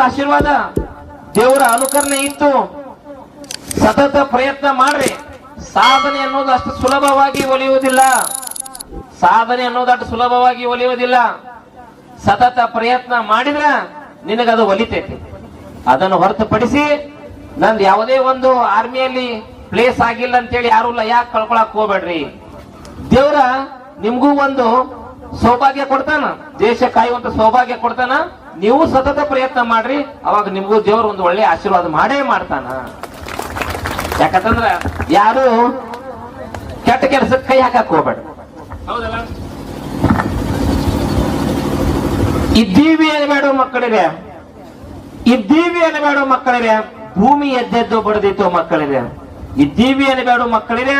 ಆಶೀರ್ವಾದ, ದೇವರ ಅನುಕರಣೆ ಇತ್ತು ಸತತ ಪ್ರಯತ್ನ ಮಾಡ್ರಿ. ಸಾಧನೆ ಅನ್ನೋದು ಅಷ್ಟು ಸುಲಭವಾಗಿ ಒಲಿಯುವುದಿಲ್ಲ. ಸಾಧನೆ ಅನ್ನೋದು ಅಷ್ಟು ಸುಲಭವಾಗಿ ಒಲಿಯುವುದಿಲ್ಲ. ಸತತ ಪ್ರಯತ್ನ ಮಾಡಿದ್ರ ನಿನಗದು ಒಲಿತೈತಿ. ಅದನ್ನು ಹೊರತುಪಡಿಸಿ ನಂದು ಯಾವುದೇ ಒಂದು ಆರ್ಮಿಯಲ್ಲಿ ಪ್ಲೇಸ್ ಆಗಿಲ್ಲ ಅಂತೇಳಿ ಯಾರು ಇಲ್ಲ. ಯಾಕೆ ಕಳ್ಕೊಳಕ್ ಹೋಗ್ಬೇಡ್ರಿ? ದೇವ್ರ ನಿಮ್ಗೂ ಒಂದು ಸೌಭಾಗ್ಯ ಕೊಡ್ತಾನ. ದೇಶ ಕಾಯುವಂತ ಸೌಭಾಗ್ಯ ಕೊಡ್ತಾನ. ನೀವು ಸತತ ಪ್ರಯತ್ನ ಮಾಡ್ರಿ ಅವಾಗ ನಿಮಗೂ ದೇವ್ರ ಒಂದು ಒಳ್ಳೆ ಆಶೀರ್ವಾದ ಮಾಡೇ ಮಾಡ್ತಾನ. ಯಾಕಂತಂದ್ರ ಯಾರು ಕೆಟ್ಟ ಕೆಲಸಕ್ಕೆ ಕೈ ಹಾಕಕ್ ಹೋಗ್ಬೇಡ. ಹೌದಲ್ಲ? ಇದ್ದೀವಿ ಅನ್ಬೇಡ ಮಕ್ಕಳಿಗೆ. ಇದ್ದೀವಿ ಅನ್ಬೇಡ ಮಕ್ಕಳಿಗೆ. ಭೂಮಿ ಎದ್ದೆದ್ದು ಬಡದಿತ್ತು ಮಕ್ಕಳಿಗೆ. ಇದ್ದೀವಿ ಅನ್ಬೇಡ ಮಕ್ಕಳಿಗೆ.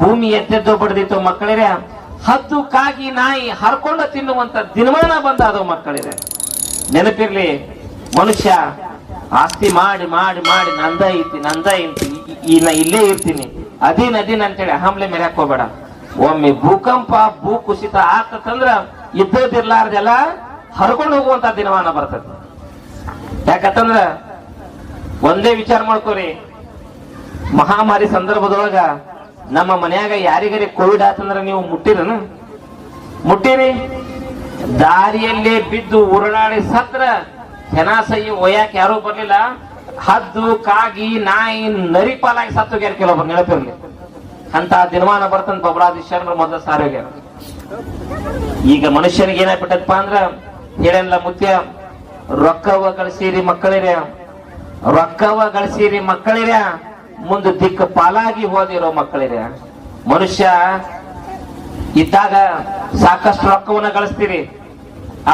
ಭೂಮಿ ಎದ್ದೆದ್ದು ಬಡದಿತ್ತು ಮಕ್ಕಳಿಗೆ. ಹತ್ತು ಕಾಗಿ ನಾಯಿ ಹರ್ಕೊಂಡು ತಿನ್ನುವಂತ ದಿನಮಾನ ಅದು ಮಕ್ಕಳಿಗೆ. ನೆನಪಿರ್ಲಿ, ಮನುಷ್ಯ ಆಸ್ತಿ ಮಾಡಿ ಮಾಡಿ ಮಾಡಿ ನಂದ ಐತಿ ನಂದ ಐತಿ ಈ- ನಾ ಇಲ್ಲೇ ಇರ್ತೀನಿ. ಅದಿನ್ ಅದಿನ್ ಅಂತೇಳಿ ಹಮ್ಲೆ ಮೇಲೆ ಹಾಕೋಬೇಡ ಒಮ್ಮೆ ಭೂಕಂಪ, ಭೂ ಕುಸಿತ ಆಗ್ತಂದ್ರ ಇದ್ದದಿರ್ಲಾರ್ದೆಲ್ಲ ಹರ್ಕೊಂಡು ಹೋಗುವಂತ ದಿನಮಾನ ಬರ್ತದೆ. ಯಾಕಂತಂದ್ರ ಒಂದೇ ವಿಚಾರ ಮಾಡ್ಕೋರಿ. ಮಹಾಮಾರಿ ಸಂದರ್ಭದೊಳಗ ನಮ್ಮ ಮನ್ಯಾಗ ಯಾರಿಗರಿ ಕೋವಿಡ್ ಆತಂದ್ರ ನೀವು ಮುಟ್ಟಿರನ? ಮುಟ್ಟಿರಿ? ದಾರಿಯಲ್ಲೇ ಬಿದ್ದು ಉರುಳಾಡಿ ಸತ್ರ ಹೆನಾಸಯ್ಯ ಒಯ್ಯಾಕ ಯಾರೂ ಬರಲಿಲ್ಲ. ಹದ್ದು, ಕಾಗಿ, ನಾಯಿ, ನರಿ ಪಾಲಾಗಿ ಸತ್ತೋಗ್ಯಾರ ಕೆಲವೊಬ್ರು ನೆನಪಿರ್ಲಿ. ಅಂತ ದಿನಮಾನ ಬರ್ತಂತ ಬಬರಾದಿ ಶರಣರು ಮೊದಲ ಸಾರೋಗ್ಯಾರ ಈಗ ಮನುಷ್ಯನಿಗೆ ಏನಾಗ್ಬಿಟ್ಟದಪ್ಪ ಅಂದ್ರ ಹೇಳಲ್ಲ ಮುತ್ಯ ರೊಕ್ಕವ ಗಳಿಸಿರಿ ಮಕ್ಕಳಿರ ರೊಕ್ಕವ ಗಳಿಸಿರಿ ಮಕ್ಕಳಿರ, ಮುಂದೆ ದಿಕ್ಕ ಪಾಲಾಗಿ ಹೋದಿರೋ ಮಕ್ಕಳಿರ. ಮನುಷ್ಯ ಇದ್ದಾಗ ಸಾಕಷ್ಟು ರೊಕ್ಕವನ್ನ ಗಳಿಸ್ತೀರಿ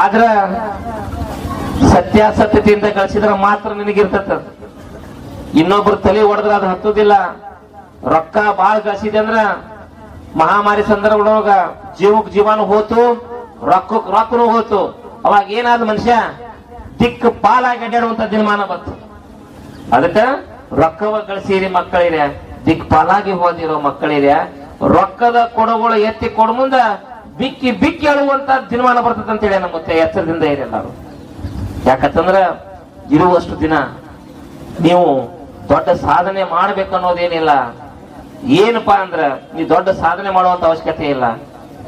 ಆದ್ರ ಸತ್ಯಾಸತ್ಯತೆಯಿಂದ ಗಳಿಸಿದ್ರೆ ಮಾತ್ರ ನಿನಗಿರ್ತದ ಇನ್ನೊಬ್ರು ತಲೆ ಹೊಡೆದ್ರ ಅದು ಹತ್ತುದಿಲ್ಲ. ರೊಕ್ಕ ಬಾಳ್ ಗಳಿಸಿದೆ ಅಂದ್ರ ಮಹಾಮಾರಿ ಸಂದರ್ಭದೊಳಗ ಜೀವಕ್ ಜೀವಾನು ಹೋತು, ರೊಕ್ಕಕ್ ರೊಕ್ಕನು ಹೋತು. ಅವಾಗ ಏನಾದ ಮನುಷ್ಯ ದಿಕ್ ಪಾಲಾಗಿ ಅಡ್ಡಾಡುವಂತ ದಿನಮಾನ ಬಂತು. ಅದಕ್ಕ ರೊಕ್ಕವ ಗಳಿಸಿರಿ ಮಕ್ಕಳಿರ ದಿಕ್ ಪಾಲಾಗಿ ಹೋದಿರೋ ಮಕ್ಕಳಿರ ರೊಕ್ಕದ ಕೊಡಗಳು ಎತ್ತಿ ಕೊಡ ಮುಂದ ಬಿಕ್ಕಿ ಬಿಕ್ಕಿ ಅಳುವಂತ ದಿನಮಾನ ಬರ್ತದೆ ಅಂತೇಳಿ ನಮ್ಮ ಮತ್ತೆ ಎಚ್ಚರದಿಂದ ಇರಿ ಎಲ್ಲಾರು ಯಾಕಂತಂದ್ರ ಇರುವಷ್ಟು ದಿನ ನೀವು ದೊಡ್ಡ ಸಾಧನೆ ಮಾಡ್ಬೇಕು ಅನ್ನೋದೇನಿಲ್ಲ. ಏನಪ್ಪಾ ಅಂದ್ರ ನೀವು ದೊಡ್ಡ ಸಾಧನೆ ಮಾಡುವಂತ ಅವಶ್ಯಕತೆ ಇಲ್ಲ.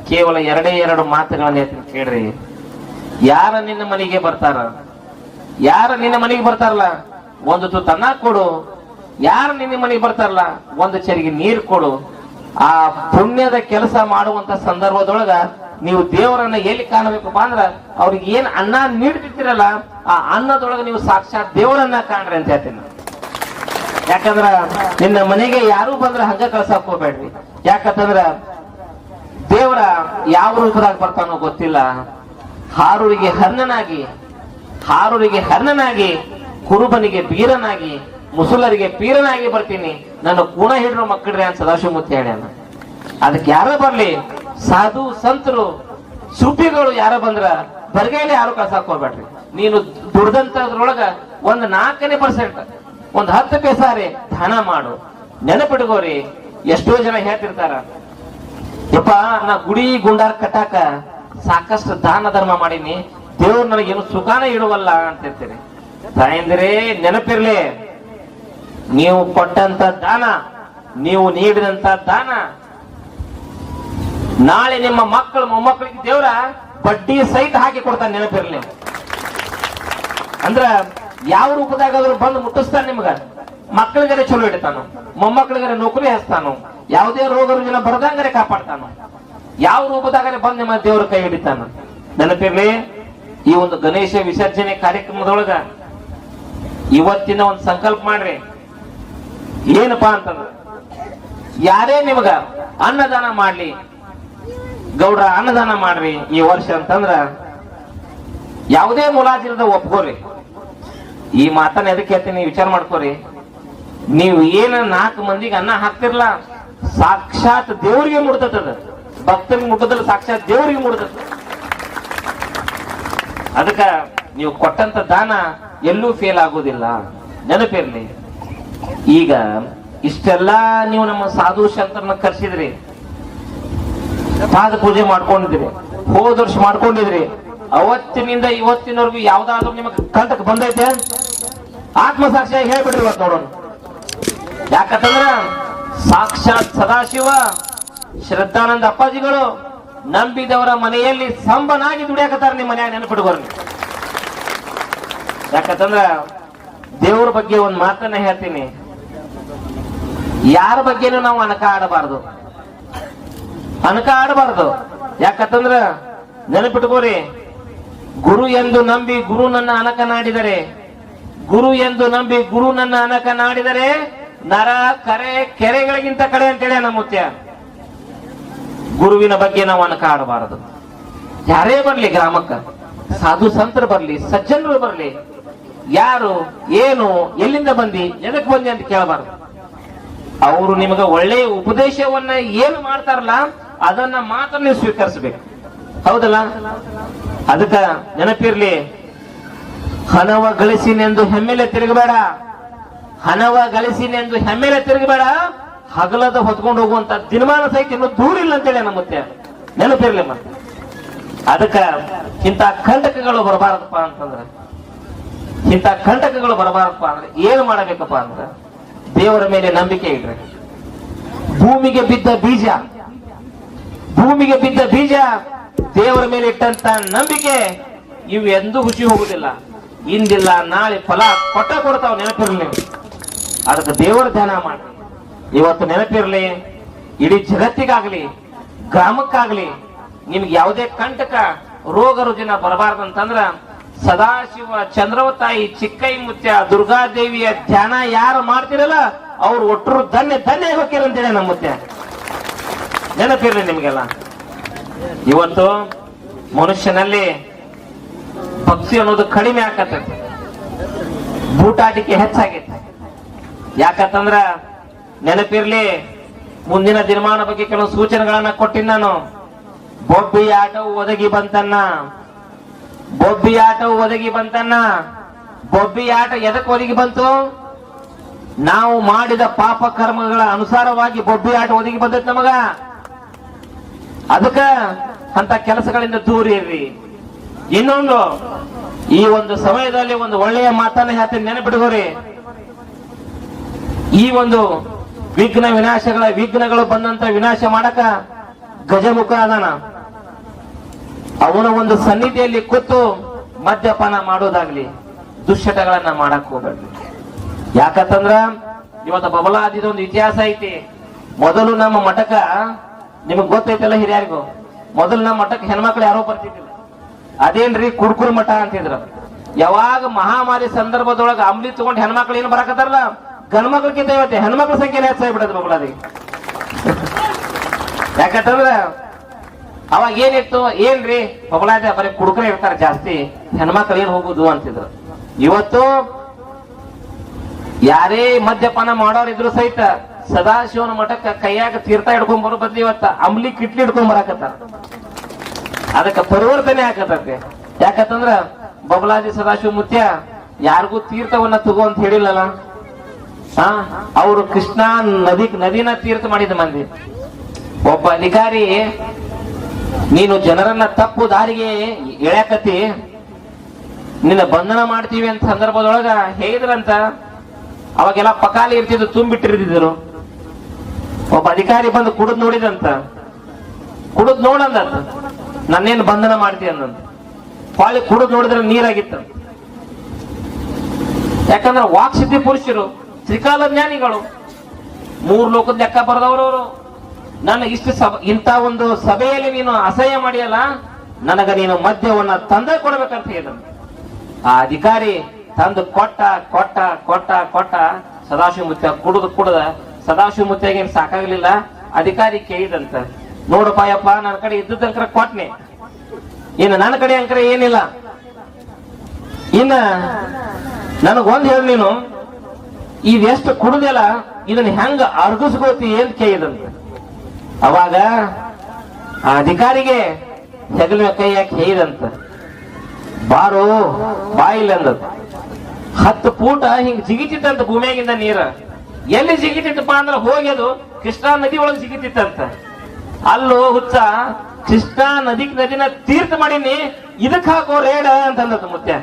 ಕೇವಲ ಎರಡೇ ಎರಡು ಮಾತುಗಳನ್ನ ಹೇಳ್ತೀನಿ ಕೇಳ್ರಿ. ಯಾರ ನಿನ್ನ ಮನೆಗೆ ಬರ್ತಾರ? ಯಾರ ನಿನ್ನ ಮನೆಗೆ ಬರ್ತಾರಲ್ಲ? ಒಂದು ತುತ್ತು ಅನ್ನ ಕೊಡು. ಯಾರು ನಿನ್ನ ಮನೆಗೆ ಬರ್ತಾರಲ್ಲ? ಒಂದು ಚರಿಗೆ ನೀರು ಕೊಡು. ಆ ಪುಣ್ಯದ ಕೆಲಸ ಮಾಡುವಂತ ಸಂದರ್ಭದೊಳಗ ನೀವು ದೇವರನ್ನ ಎಲ್ಲಿ ಕಾಣಬೇಕಪ್ಪ ಅಂದ್ರ ಅವ್ರಿಗೆ ಏನ್ ಅನ್ನ ನೀಡ್ತಿರ್ತೀರಲ್ಲ, ಆ ಅನ್ನದೊಳಗ ನೀವು ಸಾಕ್ಷಾತ್ ದೇವರನ್ನ ಕಾಣ್ರಿ ಅಂತ ಹೇಳ್ತೀನಿ. ಯಾಕಂದ್ರ ನಿನ್ನ ಮನೆಗೆ ಯಾರು ಬಂದ್ರ ಹಂಗ ಕಳ್ಸಕ್ ಹೋಗ್ಬೇಡ್ರಿ. ಯಾಕಂತಂದ್ರ ದೇವರ ಯಾವ ರೂಪದಾಗ ಬರ್ತಾನೋ ಗೊತ್ತಿಲ್ಲ. ಹಾರೂರಿಗೆ ಹರ್ಣನಾಗಿ, ಹಾರುರಿಗೆ ಹರ್ಣನಾಗಿ, ಕುರುಬನಿಗೆ ಬೀರನಾಗಿ, ಮುಸುಲರಿಗೆ ಪೀರನಾಗಿ ಬರ್ತೀನಿ. ನನ್ನ ಕುಣ ಹಿಡಿದ್ರು ಮಕ್ಕಳ್ರಿ ಅಂತ ಸದಾಶಿವಮೂರ್ತಿ ಹೇಳ್ಯಾನ ಅದಕ್ಕೆ ಯಾರ ಬರ್ಲಿ? ಸಾಧು, ಸಂತರು ಸುಪಿಗಳು ಯಾರ ಬಂದ್ರ ಬರ್ಗೇಲಿ ಯಾರು ಕಳ್ಸಾಕ್ ಹೋಗ್ಬೇಡ್ರಿ ನೀನು ದುಡ್ದಂತದ್ರೊಳಗ ಒಂದ್ ನಾಲ್ಕನೇ ಪರ್ಸೆಂಟ್ ಒಂದ್ ಹತ್ತು ಪೈಸಾರಿ ದಾನ ಮಾಡು. ನೆನಪಿಟ್ಕೋರಿ, ಎಷ್ಟೋ ಜನ ಹೇಳ್ತಿರ್ತಾರ, ಯಪ್ಪ, ನಾ ಗುಡಿ ಗುಂಡಾರ ಕಟ್ಟಾಕ ಸಾಕಷ್ಟು ದಾನ ಧರ್ಮ ಮಾಡೀನಿ, ದೇವ್ರು ನನಗೇನು ಸುಖಾನ ಇಡುವಲ್ಲ ಅಂತ ಅಂತಿರ್ತೀರಿ ತಾಯಂದ್ರೆ, ನೆನಪಿರ್ಲಿ. ನೀವು ಕೊಟ್ಟಂತ ದಾನ, ನೀವು ನೀಡಿದಂತ ದಾನ. ನಾಳೆ ನಿಮ್ಮ ಮಕ್ಕಳು ಮೊಮ್ಮಕ್ಕಳಿಗೆ ದೇವ್ರ ಬಡ್ಡಿ ಸಹಿತ ಹಾಕಿ ಕೊಡ್ತಾನೆ ನೆನಪಿರ್ಲಿ. ಅಂದ್ರ ಯಾವ ರೂಪದಾಗಾದ್ರೂ ಬಂದು ಮುಟ್ಟಿಸ್ತಾನೆ ನಿಮ್ಗ. ಮಕ್ಕಳಿಗರೆ ಚಲೋ ಇಡ್ತಾನು, ಮೊಮ್ಮಕ್ಕಳಿಗರೆ ನೌಕರಿ ಹಚ್ತಾನು, ಯಾವುದೇ ರೋಗ ರುಜಿನ ಬರದಂಗರೆ ಕಾಪಾಡ್ತಾನು. ಯಾವ ರೂಪದಾಗರೆ ಬಂದು ನಿಮ್ಮ ದೇವರ ಕೈ ಹಿಡಿತಾನ. ನೆನಪಿರ್ಲಿ, ಈ ಒಂದು ಗಣೇಶ ವಿಸರ್ಜನೆ ಕಾರ್ಯಕ್ರಮದೊಳಗ ಇವತ್ತಿನ ಒಂದು ಸಂಕಲ್ಪ ಮಾಡ್ರಿ. ಏನಪ್ಪಾ ಅಂತಂದ್ರ, ಯಾರೇ ನಿಮಗ ಅನ್ನದಾನ ಮಾಡ್ಲಿ, ಗೌಡ್ರ ಅನ್ನದಾನ ಮಾಡ್ರಿ ಈ ವರ್ಷ ಅಂತಂದ್ರ, ಯಾವುದೇ ಮುಲಾಜಿರದ ಒಪ್ಕೋರಿ. ಈ ಮಾತನ್ನ ಎದಕ್ಕೆ ಹೇಳ್ತೀನಿ ವಿಚಾರ ಮಾಡ್ಕೋರಿ. ನೀವು ಏನ ನಾಲ್ಕು ಮಂದಿಗೆ ಅನ್ನ ಹಾಕ್ತಿರ್ಲ, ಸಾಕ್ಷಾತ್ ದೇವ್ರಿಗೆ ಮುಡ್ತದ ಭಕ್ತನ ಮುಟ್ಟದಲ್ಲ ಸಾಕ್ಷಾತ್ ದೇವ್ರಿಗೆ ಮುಡ್ತದ ಅದಕ್ಕ ನೀವು ಕೊಟ್ಟಂತ ದಾನ ಎಲ್ಲೂ ಫೇಲ್ ಆಗೋದಿಲ್ಲ. ನೆನಪಿರ್ಲಿ. ಈಗ ಇಷ್ಟೆಲ್ಲ ನೀವು ನಮ್ಮ ಸಾಧು ಶಂಕರನ್ನ ಕರ್ಸಿದ್ರಿ. ಪಾದ ಪೂಜೆ ಮಾಡ್ಕೊಂಡಿದ್ರಿ. ಹೋದ ವರ್ಷ ಮಾಡ್ಕೊಂಡಿದ್ರಿ. ಅವತ್ತಿನಿಂದ ಇವತ್ತಿನವರೆಗೂ ಯಾವ್ದಾದ್ರು ನಿಮಗೆ ಕಂತಕ್ ಬಂದೈತೆ? ಆತ್ಮಸಾಕ್ಷಿಯಾಗಿ ಹೇಳ್ಬಿಡ್ರಿ ಇವತ್ತು ನೋಡೋಣ. ಯಾಕಂತಂದ್ರ ಸಾಕ್ಷಾತ್ ಸದಾಶಿವ, ಶ್ರದ್ಧಾನಂದ ಅಪ್ಪಾಜಿಗಳು ನಂಬಿದವರ ಮನೆಯಲ್ಲಿ ಸಂಬನಾಗಿ ದುಡಿಯಾಕತ್ತಾರ ನಿಮ್ಮ ಮನ್ಯಾಗ ನೆನಪಿಡ್ಬಾರ ಯಾಕಂತಂದ್ರ ದೇವ್ರ ಬಗ್ಗೆ ಒಂದ್ ಮಾತನ್ನ ಹೇಳ್ತೀನಿ. ಯಾರ ಬಗ್ಗೆನೂ ನಾವು ಅನಕ ಆಡಬಾರ್ದು ಅನಕ ಆಡಬಾರ್ದು ಯಾಕಂತಂದ್ರ ನೆನಪಿಟ್ಕೋರಿ, ಗುರು ಎಂದು ನಂಬಿ ಗುರು ನನ್ನ ಅನಕ ನಾಡಿದರೆ ಗುರು ಎಂದು ನಂಬಿ ಗುರು ನನ್ನ ಅನಕ ನಾಡಿದರೆ ನರ, ಕರೆ, ಕೆರೆಗಳಿಗಿಂತ ಕಡೆ ಅಂತೇಳಿ ನಮ್ಮ ಮುತ್ಯ ಗುರುವಿನ ಬಗ್ಗೆ ನಾವು ಅನಕ ಆಡಬಾರದು ಯಾರೇ ಬರ್ಲಿ ಗ್ರಾಮಕ್ಕ, ಸಾಧು ಸಂತರು ಬರ್ಲಿ, ಸಜ್ಜನರು ಬರ್ಲಿ, ಯಾರು, ಏನು, ಎಲ್ಲಿಂದ ಬಂದಿ, ಎದಕ್ ಬಂದಿ ಅಂತ ಕೇಳಬಾರದು. ಅವರು ನಿಮಗೆ ಒಳ್ಳೆಯ ಉಪದೇಶವನ್ನ ಏನು ಮಾಡ್ತಾರಲ್ಲ, ಅದನ್ನ ಮಾತ್ರ ನೀವು ಸ್ವೀಕರಿಸಬೇಕು. ಹೌದಲ್ಲ? ಅದಕ್ಕ ನೆನಪಿರ್ಲಿ ಹಣವ ಗಳಿಸಿನೆಂದು ಹೆಮ್ಮೆಲೆ ತಿರುಗಬೇಡ. ಹಣವ ಗಳಿಸಿನೆಂದು ಹೆಮ್ಮೆಲೆ ತಿರುಗಬೇಡ. ಹಗಲದ ಹೊತ್ಕೊಂಡು ಹೋಗುವಂತ ದಿನಮಾನ ಸಹಿತ ಇನ್ನು ದೂರ ಇಲ್ಲ ಅಂತೇಳಿ ನಮ್ಮ ಮುತ್ಯ ನೆನಪಿರ್ಲಿ ಮತ್ತೆ. ಅದಕ್ಕ ಇಂತ ಕಂಟಕಗಳು ಬರಬಾರದಪ್ಪ ಅಂತಂದ್ರೆ ಇಂತ ಕಂಟಕಗಳು ಬರಬಾರದಪ್ಪ ಅಂದ್ರೆ ಏನು ಮಾಡಬೇಕಪ್ಪ ಅಂದ್ರೆ ದೇವರ ಮೇಲೆ ನಂಬಿಕೆ ಇಡ್ರಿ ಭೂಮಿಗೆ ಬಿದ್ದ ಬೀಜ. ಭೂಮಿಗೆ ಬಿದ್ದ ಬೀಜ ದೇವರ ಮೇಲೆ ಇಟ್ಟಂತ ನಂಬಿಕೆ ಇವು ಎಂದೂ ಹುಸಿ ಹೋಗುದಿಲ್ಲ. ಇಂದಿಲ್ಲ, ನಾಳೆ ಫಲ ಕೊಟ್ಟ ಕೊಡ್ತಾವ ನೆನಪಿರ್ಲಿ. ಅದಕ್ಕೆ ದೇವರ ಧ್ಯಾನ ಮಾಡ್ರಿ. ಇವತ್ತು ನೆನಪಿರ್ಲಿ, ಇಡೀ ಜಗತ್ತಿಗಾಗ್ಲಿ, ಗ್ರಾಮಕ್ಕಾಗ್ಲಿ, ನಿಮ್ಗೆ ಯಾವುದೇ ಕಂಟಕ, ರೋಗ ರುಜಿನ ಬರಬಾರ್ದಂತಂದ್ರ ಸದಾಶಿವ, ಚಂದ್ರವತಾಯಿ ಚಿಕ್ಕೈ ಮುತ್ಯ ದುರ್ಗಾದೇವಿಯ ಧ್ಯಾನ ಯಾರು ಮಾಡ್ತಿರಲ್ಲ, ಅವ್ರು ಒಟ್ಟರು ಧನ್ಯ ಧನ್ಯ ಹೋಗಿರಂತೇಳಿ ನಮ್ಮ ಮುತ್ಯ ನೆನಪಿರ್ಲಿ ನಿಮ್ಗೆಲ್ಲ. ಇವತ್ತು ಮನುಷ್ಯನಲ್ಲಿ ಪಕ್ಷಿ ಅನ್ನೋದು ಕಡಿಮೆ ಆಕತ್ತೈತಿ. ಬೂಟಾಟಿಕೆ ಹೆಚ್ಚಾಗೈತೆ. ಯಾಕಂತಂದ್ರ ನೆನಪಿರ್ಲಿ, ಮುಂದಿನ ದಿನಮಾನ ಬಗ್ಗೆ ಕೆಲವು ಸೂಚನೆಗಳನ್ನ ಕೊಟ್ಟಿನ ನಾನು. ಬೊಬ್ಬಿ ಆಟವು ಒದಗಿ ಬಂತನ್ನ. ಬೊಬ್ಬಿ ಆಟ ಒದಗಿ ಬಂತನ್ನ ಬೊಬ್ಬಿ ಆಟ ಎದಕ್ಕೆ ಒದಗಿ ಬಂತು? ನಾವು ಮಾಡಿದ ಪಾಪ ಕರ್ಮಗಳ ಅನುಸಾರವಾಗಿ ಬೊಬ್ಬಿ ಆಟ ಒದಗಿ ಬಂದೈತೆ ನಮಗ. ಅದಕ್ಕ ಅಂತ ಕೆಲಸಗಳಿಂದ ದೂರ ಇರ್ರಿ. ಇನ್ನೊಂದು, ಈ ಒಂದು ಸಮಯದಲ್ಲಿ ಒಂದು ಒಳ್ಳೆಯ ಮಾತನ್ನ ಹೇಳ್ತೀನಿ ನೆನಪಿಡ್ಕೋರಿ ಈ ಒಂದು ವಿಘ್ನ ವಿನಾಶಗಳ ವಿಘ್ನಗಳು ಬಂದಂತ ವಿನಾಶ ಮಾಡಕ ಗಜಮುಖ ಅದಾನ ಅವನ ಒಂದು ಸನ್ನಿಧಿಯಲ್ಲಿ ಕೂತು ಮದ್ಯಪಾನ ಮಾಡೋದಾಗ್ಲಿ, ದುಶ್ಚಟಗಳನ್ನ ಮಾಡಕ್ ಹೋಗ್ಬೇಡ್ರಿ ಯಾಕಂತಂದ್ರ, ಇವತ್ತು ಬಬಲಾದಿದ ಒಂದು ಇತಿಹಾಸ ಐತಿ. ಮೊದಲು ನಮ್ಮ ಮಠಕ ನಿಮಗ್ ಗೊತ್ತೈತಲ್ಲ ಹಿರಿಯರಿಗೂ, ಮೊದಲು ನಮ್ಮ ಮಠಕ್ಕೆ ಹೆಣ್ಮಕ್ಳು ಯಾರೋ ಬರ್ತಿದ್ದಿಲ್ಲ. ಅದೇನ್ರಿ ಕುಡ್ಕುರ್ ಮಠ ಅಂತಿದ್ರು. ಯಾವಾಗ ಮಹಾಮಾರಿ ಸಂದರ್ಭದೊಳಗ ಅಮ್ಲಿ ತಗೊಂಡ್ ಹೆಣ್ಮಕ್ಳು ಏನ್ ಬರಕತ್ತಾರಲ್ಲ ಗಂಡ್ಮಕ್ಳಿಗಿಂತ ಇವತ್ತು ಹೆಣ್ಮಕ್ಳ ಸಂಖ್ಯೆ ಬಿಡೋದು ಬಬಲಾದಿ ಯಾಕಂತಂದ್ರ ಅವಾಗ ಏನಿತ್ತು? ಏನ್ರಿ? ಹೊಗಳಾದ ಬರೀ ಕುಡುಕರೇ ಇರ್ತಾರೆ ಜಾಸ್ತಿ. ಹೆಣ್ಮಕ್ಳು ಏನ್ ಹೋಗುದು ಅಂತಿದ್ರು. ಇವತ್ತು ಯಾರೇ ಮದ್ಯಪಾನ ಮಾಡೋರಿದ್ರು ಸಹಿತ ಸದಾಶಿವನ ಮಠಕ್ಕೆ ಕೈಯಾಗ ತೀರ್ಥ ಹಿಡ್ಕೊಂಡ್ ಬರೋ ಬದ್ಲಿ ಇವತ್ತ ಅಂಬ್ಲಿ ಕಿಟ್ಲಿ ಹಿಡ್ಕೊಂಡ್ ಬರಾಕತ್ತಾರ. ಅದಕ್ಕೆ ಪರಿವರ್ತನೆ ಆಗತ್ತೆ ಯಾಕಂತಂದ್ರ ಬಬಲಾಜಿ ಸದಾಶಿವ ಮುತ್ಯ ಯಾರಿಗೂ ತೀರ್ಥವನ್ನ ತಗೋ ಅಂತ ಹೇಳಿಲ್ಲಲ್ಲ? ಹಾ ಅವರು ಕೃಷ್ಣ ನದಿ, ನದಿನ ತೀರ್ಥ ಮಾಡಿದ ಮಂದಿ. ಒಬ್ಬ ಅಧಿಕಾರಿ ನೀನು ಜನರನ್ನ ತಪ್ಪು ದಾರಿಗೆ ಎಳ್ಯಾಕತಿ ನಿನ್ನ ಬಂಧನ ಮಾಡ್ತೀವಿ ಅಂತ ಸಂದರ್ಭದೊಳಗ ಹೇಳಿದ್ರಂತ ಅವಾಗೆಲ್ಲ ಪಕಾಲಿ ಇರ್ತಿದ್ರು ತುಂಬಿಟ್ಟಿರ್ತಿದ್ರು ಒಬ್ಬ ಅಧಿಕಾರಿ ಬಂದು ಕುಡಿದ್ ನೋಡಿದಂತ ಕುಡಿದ್ ನೋಡಂದ ನನ್ನೇನು ಬಂಧನ ಮಾಡ್ತಿ ಅಂದಂತ. ಪಾಳಿ ಕುಡಿದ್ ನೋಡಿದ್ರೆ ನೀರಾಗಿತ್ತು. ಯಾಕಂದ್ರೆ ವಾಕ್ಸಿದ್ಧಿ ಪುರುಷರು ತ್ರಿಕಾಲ ಜ್ಞಾನಿಗಳು ಮೂರು ಲೋಕದ ಲೆಕ್ಕ ಬರೆದವರು ನನ್ನ ಇಷ್ಟು ಸಭ ಇಂಥ ಒಂದು ಸಭೆಯಲ್ಲಿ ನೀನು ಅಸಹ್ಯ ಮಾಡಿಯಲ್ಲ, ನನಗ ನೀನು ಮದ್ಯವನ್ನ ತಂದ ಕೊಡ್ಬೇಕಂತ ಹೇಳಿದ್ರು. ಆ ಅಧಿಕಾರಿ ತಂದು ಕೊಟ್ಟ ಕೊಟ್ಟ ಕೊಟ್ಟ ಕೊಟ್ಟ ಸದಾಶಿವ ಕುಡಿದು ಕುಡ್ದ ಸದಾಶಿವ ಸಾಕಾಗ್ಲಿಲ್ಲ. ಅಧಿಕಾರಿ ಕೇಳಿದಂತ, ನೋಡಪ್ಪ ಯಪ್ಪ ನನ್ನ ಕಡೆ ಇದ್ದದಂಕರ ಕೊಟ್ನೆ. ಇನ್ನು ನನ್ನ ಕಡೆ ಅಂಕರ ಏನಿಲ್ಲ. ಇನ್ನ ನನಗೊಂದ್ ಹೇಳಿ ನೀನು ಇದೆಷ್ಟು ಕುಡ್ದೆಲ್ಲ, ಇದನ್ನ ಹೆಂಗ ಅರ್ಗಿಸ್ಕೋತಿ ಏನ್ ಕೇಳಿದಂತ. ಅವಾಗ ಆ ಅಧಿಕಾರಿಗೆ ಹೆಗಲ ಕೈ ಯಾಕೆ ಹೇಯ್ದಂತ? ಬಾರು ಬಾಯಿಲ್ಲ ಅಂದ ಹತ್ತು ಪೂಟ ಹಿಂಗ್ ಜಿಗಿತಿತ್ತಂತ ಭೂಮಿಯಾಗಿಂದ ನೀರ. ಎಲ್ಲಿ ಜಿಗಿತಿತ್ತಪ್ಪ ಅಂದ್ರೆ ಹೋಗಿ ಅದು ಕೃಷ್ಣಾ ನದಿ ಒಳಗೆ ಜಿಗಿತಿತ್ತಂತ. ಅಲ್ಲೋ ಹುಚ್ಚ, ಕೃಷ್ಣಾ ನದಿ ನದಿನ ತೀರ್ಥ ಮಾಡೀನಿ ಇದಕ್ಕೆ ಹಾಕೋ ರೇಡ ಅಂತಂದದ್ದು ಮುತ್ಯ.